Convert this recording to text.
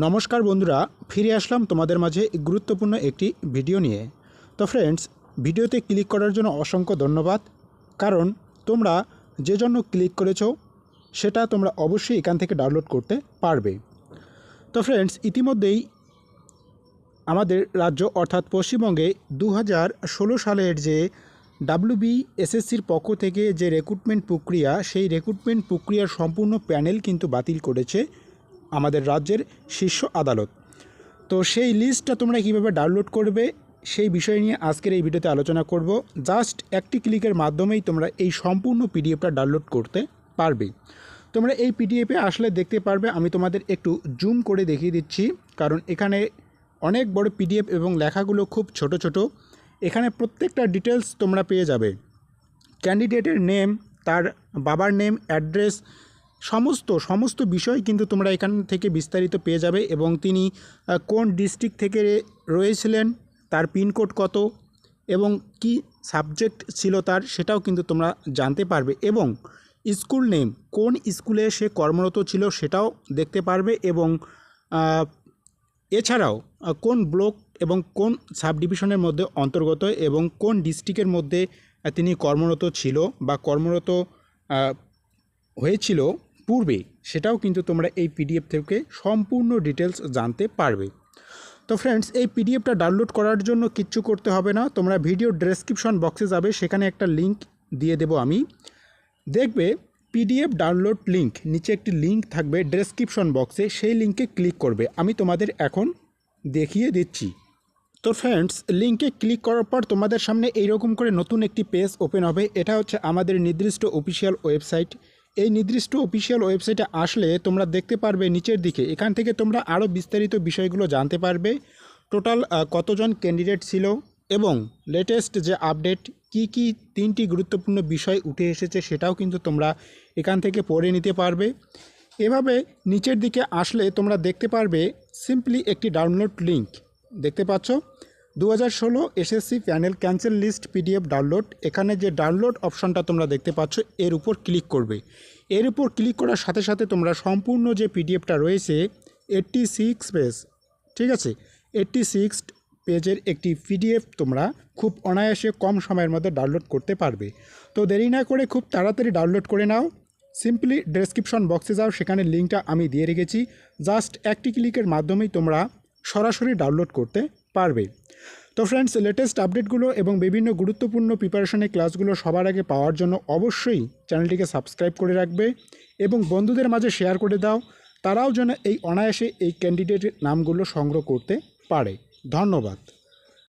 নমস্কার বন্ধুরা, ফিরে আসলাম তোমাদের মাঝে গুরুত্বপূর্ণ একটি ভিডিও নিয়ে। তো ফ্রেন্ডস ভিডিওতে ক্লিক করার জন্য অসংখ্য ধন্যবাদ। কারণ তোমরা যে জন্য ক্লিক করেছ, সেটা তোমরা অবশ্যই এখান থেকে ডাউনলোড করতে পারবে। তো ফ্রেন্ডস ইতিমধ্যেই আমাদের রাজ্য অর্থাৎ পশ্চিমবঙ্গে দু ষোলো সালের যে ডাব্লিউবি এসএসসির পক্ষ থেকে যে রিক্রুটমেন্ট প্রক্রিয়া, সেই রিক্রুটমেন্ট প্রক্রিয়ার সম্পূর্ণ প্যানেল কিন্তু বাতিল করেছে আমাদের রাজ্যের শীর্ষ আদালত। তো সেই লিস্টটা তোমরা কীভাবে ডাউনলোড করবে, সেই বিষয় নিয়ে আজকের এই ভিডিওতে আলোচনা করব। জাস্ট একটি ক্লিকের মাধ্যমেই তোমরা এই সম্পূর্ণ পিডিএফটা ডাউনলোড করতে পারবে। তোমরা এই পিডিএফে আসলে দেখতে পারবে, আমি তোমাদের একটু জুম করে দেখিয়ে দিচ্ছি। কারণ এখানে অনেক বড় পিডিএফ এবং লেখাগুলো খুব ছোট ছোট। এখানে প্রত্যেকটা ডিটেলস তোমরা পেয়ে যাবে। ক্যান্ডিডেটের নেম, তার বাবার নেম, অ্যাড্রেস সমস্ত সমস্ত বিষয় কিন্তু তোমরা এখান থেকে বিস্তারিত পেয়ে যাবে এবং তিনি কোন ডিস্ট্রিক্ট থেকে রয়েছিলেন, তার পিনকোড কত এবং কি সাবজেক্ট ছিল তার সেটাও কিন্তু তোমরা জানতে পারবে এবং স্কুল নেম কোন স্কুলে সে কর্মরত ছিল সেটাও দেখতে পারবে এবং এছাড়াও কোন ব্লক এবং কোন সাব ডিভিশনের মধ্যে অন্তর্গত এবং কোন ডিস্ট্রিক্টের মধ্যে তিনি কর্মরত ছিল বা কর্মরত হয়েছিল পূর্বে সেটাও কিন্তু তোমরা এই পিডিএফ থেকে সম্পূর্ণ ডিটেলস জানতে পারবে। তো ফ্রেন্ডস এই পিডিএফটা ডাউনলোড করার জন্য কিচ্ছু করতে হবে না, তোমরা ভিডিও ডেসক্রিপশন বক্সে যাবে, সেখানে একটা লিংক দিয়ে দেবো আমি। দেখবে পিডিএফ ডাউনলোড লিংক নিচে একটি লিংক থাকবে ডেসক্রিপশন বক্সে সেই লিংকে ক্লিক করবে। আমি তোমাদের এখন দেখিয়ে দিচ্ছি। তো ফ্রেন্ডস লিঙ্কে ক্লিক করার পর তোমাদের সামনে এইরকম করে নতুন একটি পেজ ওপেন হবে। এটা হচ্ছে আমাদের নির্দিষ্ট অফিসিয়াল ওয়েবসাইট এই নির্দিষ্ট অফিসিয়াল ওয়েবসাইটে আসলে তোমরা দেখতে পারবে নিচের দিকে। এখান থেকে তোমরা আরও বিস্তারিত বিষয়গুলো জানতে পারবে। টোটাল কতজন ক্যান্ডিডেট ছিল এবং লেটেস্ট যে আপডেট কি কি তিনটি গুরুত্বপূর্ণ বিষয় উঠে এসেছে সেটাও কিন্তু তোমরা এখান থেকে পড়ে নিতে পারবে। এভাবে নিচের দিকে আসলে তোমরা দেখতে পারবে সিম্পলি একটি ডাউনলোড লিংক দেখতে পাচ্ছ? দু হাজার ষোলো SSC panel cancel list PDF download এখানে যে ডাউনলোড অপশনটা তোমরা দেখতে পাচ্ছ, এর উপর ক্লিক করবে। এর উপর ক্লিক করার সাথে সাথে তোমরা সম্পূর্ণ যে পিডিএফটা রয়েছে এইট্টি সিক্স পেজ ঠিক আছে? এইট্টি সিক্স পেজের একটি পিডিএফ তোমরা খুব অনায়াসে কম সময়ের মধ্যে ডাউনলোড করতে পারবে। তো দেরি না করে খুব তাড়াতাড়ি ডাউনলোড করে নাও। সিম্পলি ডেসক্রিপশন বক্সে যাও, সেখানে লিঙ্কটা আমি দিয়ে রেখেছি। জাস্ট একটি ক্লিকের মাধ্যমেই তোমরা সরাসরি ডাউনলোড করতে পারবে। তো ফ্রেন্ডস লেটেস্ট আপডেটগুলো এবং বিভিন্ন গুরুত্বপূর্ণ প্রিপারেশনের ক্লাসগুলো সবার আগে পাওয়ার জন্য অবশ্যই চ্যানেলটিকে সাবস্ক্রাইব করে রাখবে এবং বন্ধুদের মাঝে শেয়ার করে দাও, তারাও যেন এই অনায়াসে এই ক্যান্ডিডেটের নামগুলো সংগ্রহ করতে পারে। ধন্যবাদ।